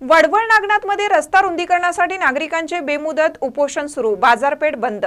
वडवळ नागनाथमध्ये रस्ता रुंदीकरणासाठी नागरिकांचे बेमुदत उपोषण सुरू बाजारपेठ बंद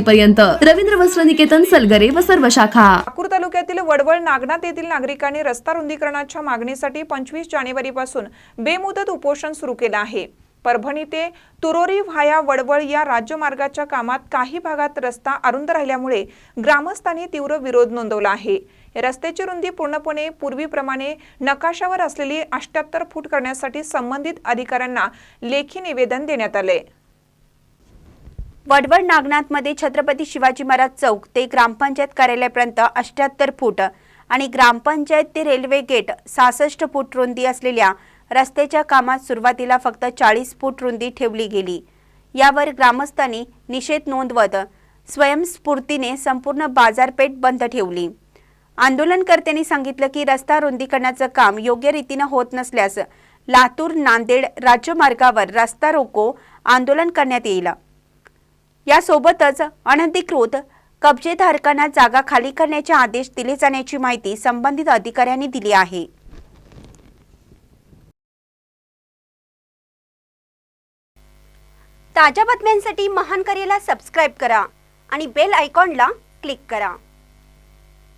पर्यंत रवींद्र वस्त्र निकेतन सलगरे व सर्व शाखा. नागपूर तालुक्यातील वडवळ नागनाथ येथील नागरिकांनी रस्ता रुंदीकरणाच्या मागणीसाठी पंचवीस जानेवारी पासून बेमुदत उपोषण सुरू केलं आहे. परभणी ते तुरोरी व्हाया वडवळ या राज्यमार्गाच्या कामात काही भागात रस्ता अरुंद राहिल्यामुळे ग्रामस्थांनी तीव्र विरोध नोंदवला आहे. रस्त्याची रुंदी पूर्णपणे पूर्वीप्रमाणे नकाशावर असलेली अष्ट्याहत्तर फूट करण्यासाठी संबंधित अधिकाऱ्यांना लेखी निवेदन देण्यात आले वडवड नागनाथमध्ये छत्रपती शिवाजी महाराज चौक ते ग्रामपंचायत कार्यालयापर्यंत अष्ट्याहत्तर फूट आणि ग्रामपंचायत ते रेल्वे गेट सहासष्ट फूट रुंदी असलेल्या रस्त्याच्या कामात सुरुवातीला फक्त चाळीस फूट रुंदी ठेवली गेली. यावर ग्रामस्थांनी निषेध नोंदवत स्वयंस्फूर्तीने संपूर्ण बाजारपेठ बंद ठेवली. आंदोलनकर्त्यांनी सांगितलं की रस्ता रुंदीकरणाचं काम योग्य रीतीनं होत नसल्यास लातूर नांदेड राज्यमार्गावर रस्ता रोको आंदोलन करण्यात येईल. यासोबतच अनधिकृत कब्जेधारकांना जागा खाली करण्याचे आदेश दिले जाण्याची माहिती संबंधित अधिकाऱ्यांनी दिली आहे. ताज्या बातम्यांसाठी महान करेला सबस्क्राईब करा आणि बेल आयकॉनला क्लिक करा.